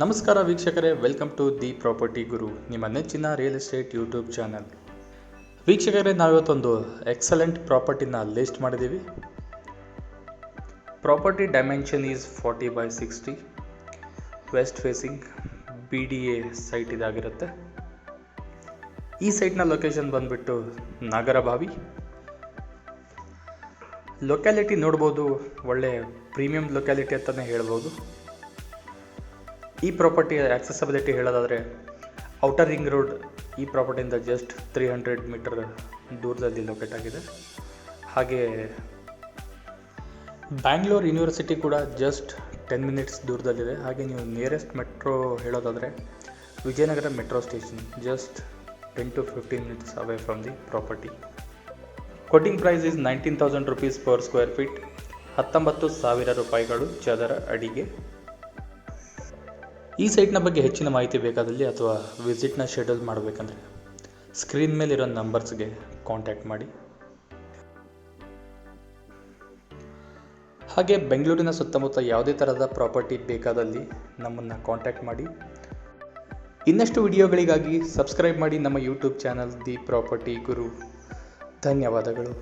ನಮಸ್ಕಾರ ವೀಕ್ಷಕರೇ welcome to the property Guru ನಿಮ್ಮ ನೆಚ್ಚಿನ ರಿಯಲ್ ಎಸ್ಟೇಟ್ ಯೂಟ್ಯೂಬ್ ಚಾನಲ್ ವೀಕ್ಷಕರೇ, ನಾವಿವತ್ತೊಂದು ಎಕ್ಸಲೆಂಟ್ ಪ್ರಾಪರ್ಟಿನ ಲಿಸ್ಟ್ ಮಾಡಿದ್ದೀವಿ. Property dimension is forty by sixty west facing B D A site ಇದಾಗಿರುತ್ತೆ. ಈ ಸೈಟ್ನ ಲೊಕೇಶನ್ ಬಂದುಬಿಟ್ಟು ನಾಗರಭಾವಿ ಲೊಕ್ಯಾಲಿಟಿ ನೋಡ್ಬೋದು, ಒಳ್ಳೆ ಪ್ರೀಮಿಯಂ ಲೊಕ್ಯಾಲಿಟಿ ಅಂತಲೇ ಹೇಳ್ಬೋದು. ಈ ಪ್ರಾಪರ್ಟಿ ಆಕ್ಸೆಸಬಿಲಿಟಿ ಹೇಳೋದಾದರೆ ಔಟರ್ ರಿಂಗ್ ರೋಡ್ ಈ ಪ್ರಾಪರ್ಟಿಯಿಂದ ಜಸ್ಟ್ ತ್ರೀ ಹಂಡ್ರೆಡ್ ಮೀಟರ್ ದೂರದಲ್ಲಿ ಲೊಕೇಟ್ ಆಗಿದೆ. ಹಾಗೆ ಬ್ಯಾಂಗ್ಳೂರ್ ಯೂನಿವರ್ಸಿಟಿ ಕೂಡ ಜಸ್ಟ್ ಟೆನ್ ಮಿನಿಟ್ಸ್ ದೂರದಲ್ಲಿದೆ. ಹಾಗೆ ನೀವು ನಿಯರೆಸ್ಟ್ ಮೆಟ್ರೋ ಹೇಳೋದಾದರೆ, Vijayanagar metro station just ten to fifteen minutes away from the property quoting price is nineteen thousand rupees per square feet ಹತ್ತೊಂಬತ್ತು ಸಾವಿರ ರೂಪಾಯಿಗಳು ಚದರ ಅಡಿಗೆ. ಈ ಸೈಟ್ನ ಬಗ್ಗೆ ಹೆಚ್ಚಿನ ಮಾಹಿತಿ ಬೇಕಾದಲ್ಲಿ ಅಥವಾ ವಿಸಿಟ್ನ ಶೆಡ್ಯೂಲ್ ಮಾಡಬೇಕಂದ್ರೆ ಸ್ಕ್ರೀನ್ ಮೇಲಿರೋ ನಂಬರ್ಸ್ಗೆ ಕಾಂಟ್ಯಾಕ್ಟ್ ಮಾಡಿ. ಹಾಗೆ ಬೆಂಗಳೂರಿನ ಸುತ್ತಮುತ್ತ ಯಾವುದೇ ಥರದ ಪ್ರಾಪರ್ಟಿ ಬೇಕಾದಲ್ಲಿ ನಮ್ಮನ್ನು ಕಾಂಟ್ಯಾಕ್ಟ್ ಮಾಡಿ. ಇನ್ನಷ್ಟು ವಿಡಿಯೋಗಳಿಗಾಗಿ ಸಬ್ಸ್ಕ್ರೈಬ್ ಮಾಡಿ ನಮ್ಮ YouTube channel the property Guru. ಧನ್ಯವಾದಗಳು.